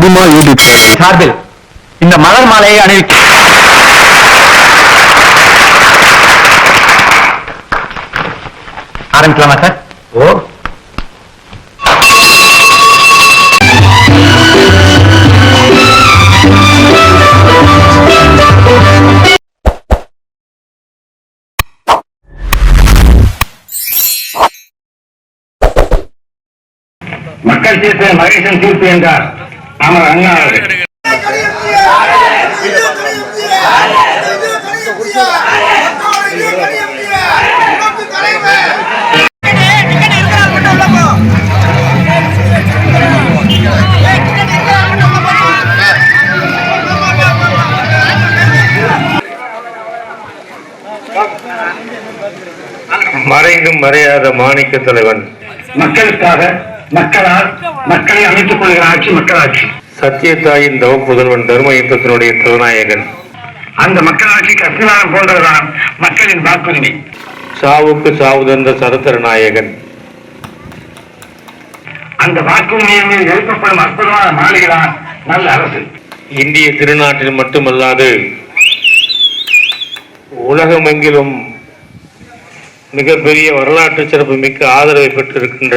அதிகமா ஈடுபட்டு சார்பில் இந்த மலர் மாலையை அணிவிக்க ஆரம்பிக்கலாமா சார்? ஓ. மக்கள் தீர்ப்பு மகேசன் தீர்ப்பு என்றார். அண்ணா அவர்கள் மறைந்தும் மறையாத மாணிக்க தலைவன். மக்களுக்காக மக்களால் மக்களை அமைத்துக் கொள்கிற ஆட்சி மக்களாட்சி. சத்தியத்தாயின் தவ புதல்வன் தர்ம யுத்தத்தினுடைய தலைநாயகன். அந்த மக்களாட்சிக்கு அஸ்திவாரம் போன்றதுதான் மக்களின் வாக்குரிமை. சாவுக்கு சாவு தந்த சரத்தர நாயகன் அந்த வாக்குரிமையின் மீது எழுப்பப்படும் அற்புதமான மாளிகைதான் நல்ல அரசு. இந்திய திருநாட்டில் மட்டுமல்லாது உலகமெங்கிலும் மிகப்பெரிய வரலாற்று சிறப்பு மிக்க ஆதரவை பெற்றிருக்கின்ற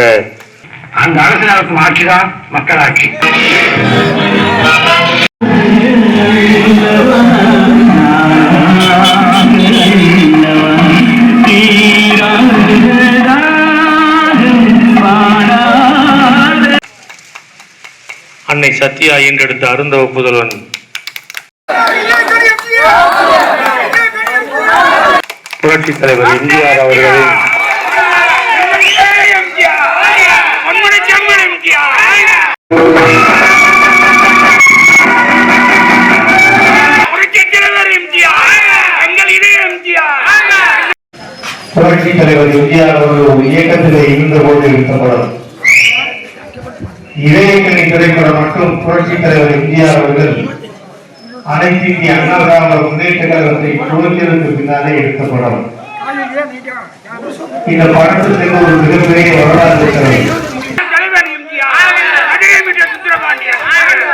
அந்த அரசு நடத்தும் ஆட்சிதான் மக்களாட்சி. அன்னை சத்யா என்றெடுத்த அருந்தவ புதல்வன். புரட்சித் தலைவர் எம்ஜிஆர் அவர்களின் புரட்சி தலைவர் எம்ஜிஆர் அவர்கள் ஒரு இயக்கத்திலே இருந்த போது எடுத்த படம் இதயக்கணி திரைப்படம் மற்றும் புரட்சி தலைவர் எம்ஜிஆர் அவர்கள் அனைத்து இந்திய அண்ணா திராவிட முன்னேற்ற கழகத்தை துவங்கியதற்கு பின்னாலே எடுத்த படம். இந்த படத்துக்கு ஒரு மிகப்பெரிய வரலாறு இருக்கிறது. Yeah.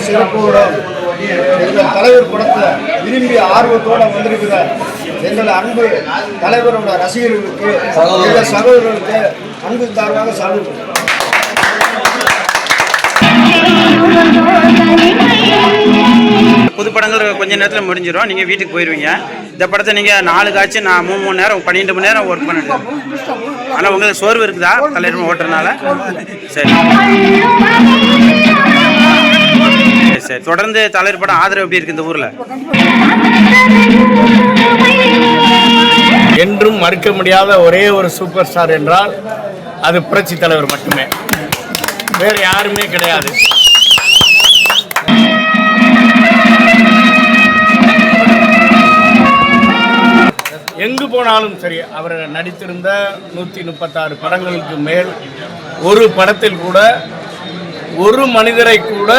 சீரோடு சிறப்போடும் எங்கள் தலைவர் படத்தை விரும்பி ஆர்வத்தோட வந்திருக்கிற எங்கள் அன்பு தலைவரோட ரசிகர்களுக்கு எங்கள் சகோதரர்களுக்கு அன்பு தாழ்வாக சாப்பிட்டு புது படங்கள் கொஞ்ச நேரத்தில் முடிஞ்சிடும் நீங்கள் வீட்டுக்கு போயிடுவீங்க இந்த படத்தை நீங்கள் நாலு காட்சி நான் மூணு மணி நேரம் பன்னெண்டு மணி நேரம் ஒர்க் பண்ணிடுங்க ஆனால் உங்களுக்கு சோர்வு இருக்குதா? தலைவர் ஓட்டுறதுனால. சரி. சரி, தொடர்ந்து தலைவர் படம் ஆதரவு எப்படி இருக்கு இந்த ஊர்ல? என்றும் மறுக்க முடியாத ஒரே ஒரு சூப்பர் ஸ்டார் என்றால் அது புரட்சி தலைவர் மட்டுமே. வேற யாருமே கிடையாது. எங்கு போனாலும் சரி அவர் நடித்திருந்த நூற்றி முப்பத்தாறு படங்களுக்கு மேல் ஒரு படத்தில் கூட ஒரு மனிதரை கூட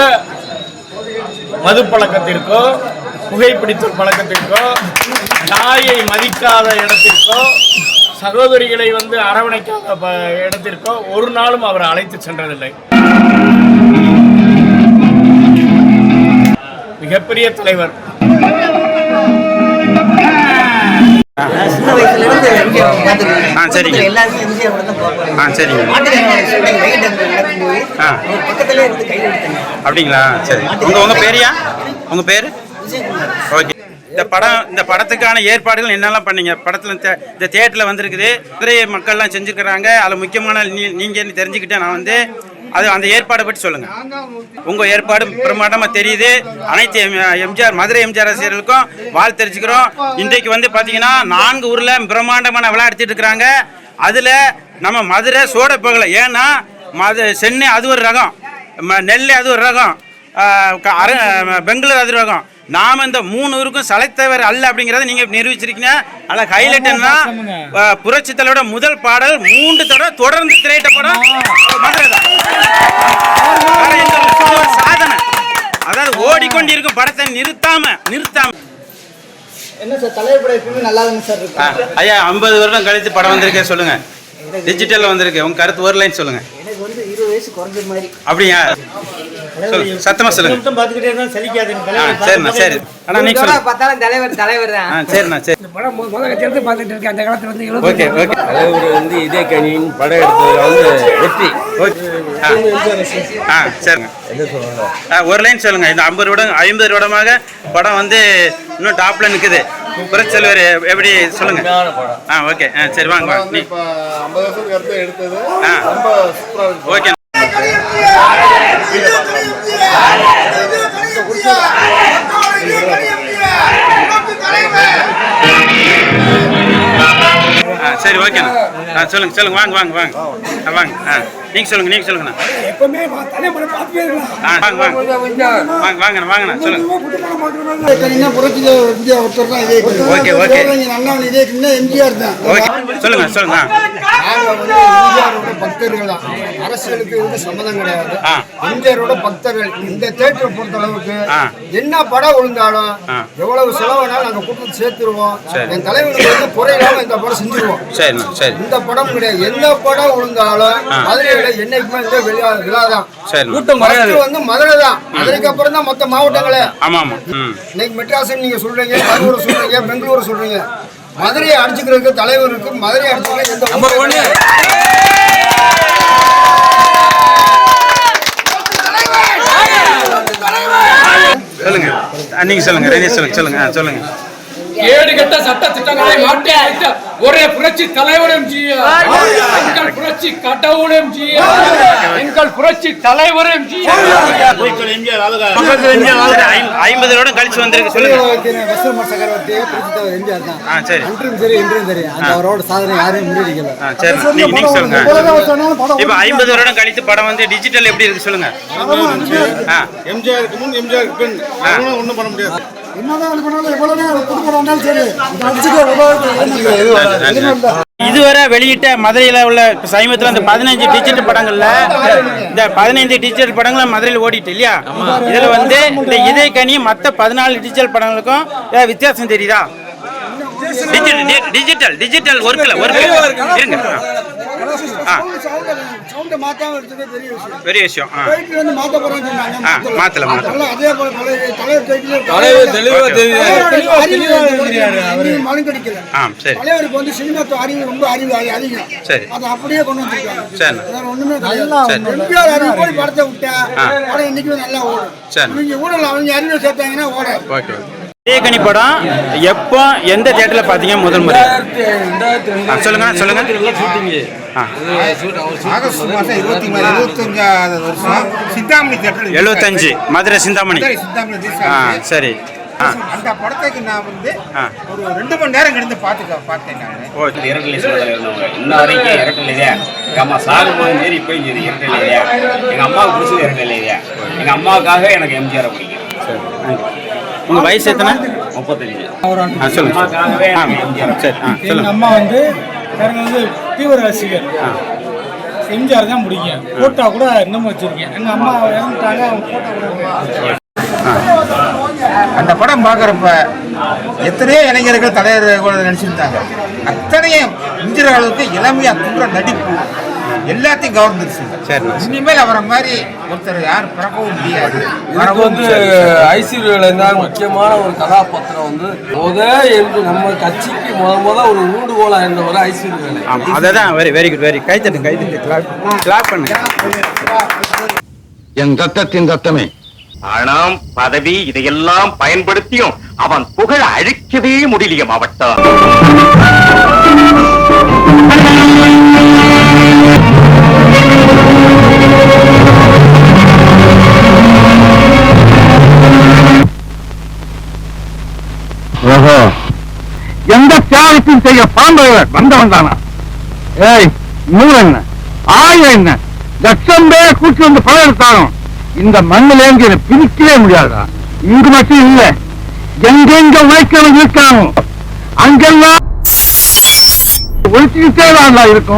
மது பழக்கத்திற்கோ புகைப்பிடித்தல் பழக்கத்திற்கோ தாயை மதிக்காத இடத்திற்கோ சகோதரிகளை வந்து அரவணைக்காத ப- இடத்திற்கோ ஒரு நாளும் அவர் அழைத்து சென்றதில்லை. மிகப்பெரிய தலைவர். சின்ன வயசுல இருந்து ஆ, சரிங்க. எல்லாருக்கும் எம்ஜிஆர் தான். ஆ சரிங்க. ஆ. இருந்து எடுத்தாங்க. அப்படிங்களா? சரி. உங்க உங்க பேரியா உங்க பேரு? ஓகே. இந்த படம் இந்த படத்துக்கான ஏற்பாடுகள் என்னெல்லாம் பண்ணீங்க? படத்தில் இந்த தேட்டரில் வந்திருக்குது. திரை மக்கள்லாம் செஞ்சுக்கிறாங்க அதில் முக்கியமான நீ நீங்கள் தெரிஞ்சுக்கிட்டேன் நான் வந்து. அது அந்த ஏற்பாடை பற்றி சொல்லுங்கள் உங்கள் ஏற்பாடு பிரமாண்டமாக தெரியுது. அனைத்து எம்ஜிஆர் மதுரை எம்ஜிஆர் ரசிகர்களுக்கும் வாழ்த்து தெரிஞ்சுக்கிறோம் இன்றைக்கு வந்து பார்த்தீங்கன்னா நான்கு ஊரில் பிரம்மாண்டமான விளையாடுத்திட்டு இருக்கிறாங்க. அதில் நம்ம மதுரை சோட போகலை. ஏன்னா மது சென்னை அது ஒரு ரகம். ம- நெல்லை அது ஒரு ரகம். அர- பெங்களூர் அது ரகம் நாம இந்த மூணு ஊருக்கும் சலைத்தவர் அல்ல அப்படிங்கறத நீங்க நிரூபிச்சிருக்கீங்க. அல்ல ஹைலைட் என்ன புரட்சி தலைவரோட முதல் பாடல் மூன்று தடவை தொடர்ந்து திரையிட்ட படம் சாதனை. அதாவது ஓடிக்கொண்டிருக்கும் படத்தை நிறுத்தாம நிறுத்தாம. என்ன சார் தலைவர் படம் எப்பவுமே நல்லா தானே சார் ஆ, ஐயா ஐம்பது வருடம் கழித்து படம் வந்திருக்கே சொல்லுங்க. டிஜிட்டல்ல வந்திருக்கு. உங்க கருத்து ஒரு லைன் சொல்லுங்க. எனக்கு வந்து இருபது வயசு குறைஞ்ச மாதிரி. அப்படியா? சத்தமா சொல்லுங்க. பார்த்துக்கிட்டே இருந்தா சலிக்காதுங்க சரிண்ணா சரி. அண்ணா நீங்க சொல்லுங்க. பார்த்தாலும் தலைவர் தலைவர் தான். ஆ சரிண்ணா சரி. படம் பார்த்துட்டு இருக்கேன். அந்த காலத்துல வந்து எழுபது ஓகே ஓகே. தலைவர் வந்து இதே கணியின் படம் எடுத்ததுல வந்து வெற்றி. ஆ. சரிங்க. ஒரு லைன் சொல்லுங்க. இந்த ஐம்பது வருடம் ஐம்பது வருடமாக படம் வந்து இன்னும் டாப்ல நிக்குது. புரட்செல்வர் எப்படி சொல்லுங்க? ஆ ஓகே. ஆ சரி வாங்க வாங்க. நீ ஐம்பது வருஷத்துக்கு அடுத்து எடுத்தது ஆ. ரொம்ப சூப்பரா இருக்கு. ஓகே. ஆ சரி ஓகேண்ணா. ஆ சொல்லுங்க சொல்லுங்க வாங்க வாங்க வாங்க. ஆ வாங்க. ஆ நீங்க சொல்லுங்க நீங்க சொல்லுங்கண்ணா. எப்பவுமே ஆ வாங்க வாங்க. வாங்க வாங்கண்ணா வாங்கண்ணா சொல்லுங்க. Okay okay. எம்ஜிஆர் தான் ஓகே சொல்லுங்க சொல்லுங்க நாங்க வந்து எம்ஜிஆரோட பக்தர்கள் தான் அரசியலுக்கு வந்து சம்மதம் கிடையாது. எம்ஜிஆரோட பக்தர்கள். இந்த தேட்டரை பொறுத்த அளவுக்கு. என்ன படம் ஆ. எவ்வளவு செலவானாலும் நாங்க கூட்டத்தை சேர்த்துருவோம். சரி. என் தலைவனுக்கு வந்து குறையில்லாம இந்த படம் செஞ்சிருவோம். சரிண்ணா சரி. இந்த படம் கிடையாது. என்ன படம் ஆ. மதுரையில என்னைக்குமே இந்த விழா விழா தான் First வந்து மதுரை தான் மதுரைக்கு அப்புறம் தான் மொத்த மாவட்டங்களே. ஆமா ஆமா ம். இன்னைக்கு மெட்ராஸ் நீங்க சொல்றீங்க கரூர் சொல்றீங்க பெங்களூர் சொல்றீங்க. மதுரையை அடிச்சுக்கிறதுக்கு தலைவர் இருக்கு மதுரையை அடிச்சுக்கிறதுக்கு நம்பர் ஒண்ணு சொல்லுங்க. நீங்க சொல்லுங்க. ரெனி சொல்லுங்க. சொல்லுங்க. சொல்லுங்க. ஏடு கட்ட சட்ட திட்டங்களை மாற்றி அமைத்த ஒரே புரட்சி தலைவர் எம்ஜிஆர் எங்கள் புரட்சி கடவுள் எம்ஜிஆர் எங்கள் புரட்சி தலைவர் எம்ஜிஆர் சரி, ஐம்- ஐம்பது வருடம் கழிச்சு வந்திருக்கு. சொல்லுங்க. சரி. இன்றும் சரி. அவரோட சாதனை யாரையும் முறியடிக்கல இப்போ ஐம்பது வருடம் கழித்து படம் வந்து டிஜிட்டல் எப்படி இருக்கு? சொல்லுங்க. எம்ஜிஆருக்கு முன் எம்ஜிஆருக்கு பின். ஒன்றும் பண்ண முடியாது. இதுவரை வெளியிட்ட மதுரையில் உள்ள சமீபத்தில் இந்த பதினஞ்சு டிஜிட்டல் படங்கள்ல இந்த பதினைந்து டிஜிட்டல் படங்களும் மதுரையில் ஓடிட்டு இல்லையா? இதுல வந்து இந்த இதே கனி மற்ற பதினாலு டிஜிட்டல் படங்களுக்கும் வித்தியாசம் தெரியுதா? டிஜிட்டல் டிஜிட்டல் டிஜிட்டல் ஒர்க்கில் ஒர்க்கில் இருங்க. ஆ. சவுண்டை மாத்தாம பெரிய விஷயம். பெரிய வந்து மாத்த போறோம்னு சொன்னாங்க. மாத்தல மாத்தல. அதே போல பழைய தலைவர் டைட்டில் தலைவர் தெளிவா ஆ சரி. தலைவருக்கு வந்து சினிமா அறிவு ரொம்ப அறிவு அதி- அதிகம். சரி. அதை அப்படியே கொண்டு வந்திருக்காங்க சரி. வேற ஒண்ணுமே கிடையாது. அறிவு போய் படத்தை விட்டா. படம் இன்னைக்குமே நல்லா ஓடும். சரி. நீங்க ஊழல் அவங்க அறிவை சேர்த்தாங்கன்னா ஓடாது. ஓகே. இதேகனி படம் எப்போ எந்த தேட்டரில் பார்த்தீங்க முதல் முறை? சொல்லுங்க சொல்லுங்க. எழுபத்தஞ்சு மதுரை சிந்தாமணி. ஆ சரி. அந்த படத்துக்கு நான் வந்து ஒரு ரெண்டு மணி நேரம் கிடந்து பார்த்துக்க பார்த்தேன் நான் இரட்டலை சோதனை இருந்தவங்க இன்ன வரைக்கும் இரட்டலை இல்லையா? எங்கள் அம்மா சாகும்போது மாரி இப்போ இது இரட்டலை இல்லையா? எங்கள் அம்மாவுக்கு பிடிச்சது இரட்டலை இல்லையா? எங்கள் அம்மாவுக்காக எனக்கு எம்ஜிஆரை பிடிக்கும். உங்கள் வயசு எத்தனை? முப்பத்தஞ்சு. ஆ சொல்லுங்க சரி ஆ சொல்லுங்க. அம்மா வந்து எனக்கு வந்து தீவிர ரசிகர். எம்ஜிஆர் தான் பிடிக்கும். போட்டோ கூட இன்னமும் வச்சிருக்கேன். எங்க அம்மா இறந்துட்டாங்க அவங்க கூட அந்த படம் பார்க்குறப்ப எத்தனையோ இளைஞர்கள் தலைவர் கூட நடிச்சிருந்தாங்க. அத்தனையும் இந்திர அளவுக்கு இளமையா துன்ற நடிப்பு. எல்லாத்தையும் கவர்ந்துருச்சுங்க சரிண்ணா இனிமேல் அவரை மாதிரி ஒருத்தர் யாரும் பிறக்கவும் முடியாது. இதுக்கு வந்து ஐஸ்வர்யா தான் முக்கியமான ஒரு கதாபாத்திரம் வந்து முத என்று நம்ம கட்சிக்கு முத முத ஒரு ஊண்டுகோலா இருந்தவர் ஐஸ்வர்யா ஆமாம் அதை தான் வெரி வெரி குட் வெரி கைத்தட்டு கைத்தட்டு கிளாப் கிளாப் பண்ணுங்க என் ரத்தத்தின் ரத்தமே. பணம் பதவி இதையெல்லாம் பயன்படுத்தியும் அவன் புகழ அழிக்கவே முடியலையே மாவட்டம். ஓஹோ. எந்த தியாகத்தையும் செய்ய பாண்டவர் வந்தவன் தானா ஏய் நூறு என்ன? ஆயிரம் என்ன? லட்சம் பேர் கூட்டி வந்து படம் எடுத்தாலும் இந்த மண்ணிலேந்து என்னை பிரிக்கவே முடியாதா? இங்கு மட்டும் இல்ல. எங்கெங்க உழைக்கிறவன் இருக்கானோ அங்கெல்லாம் ஒழிச்சுக்கிட்டே தான் இருக்கும்.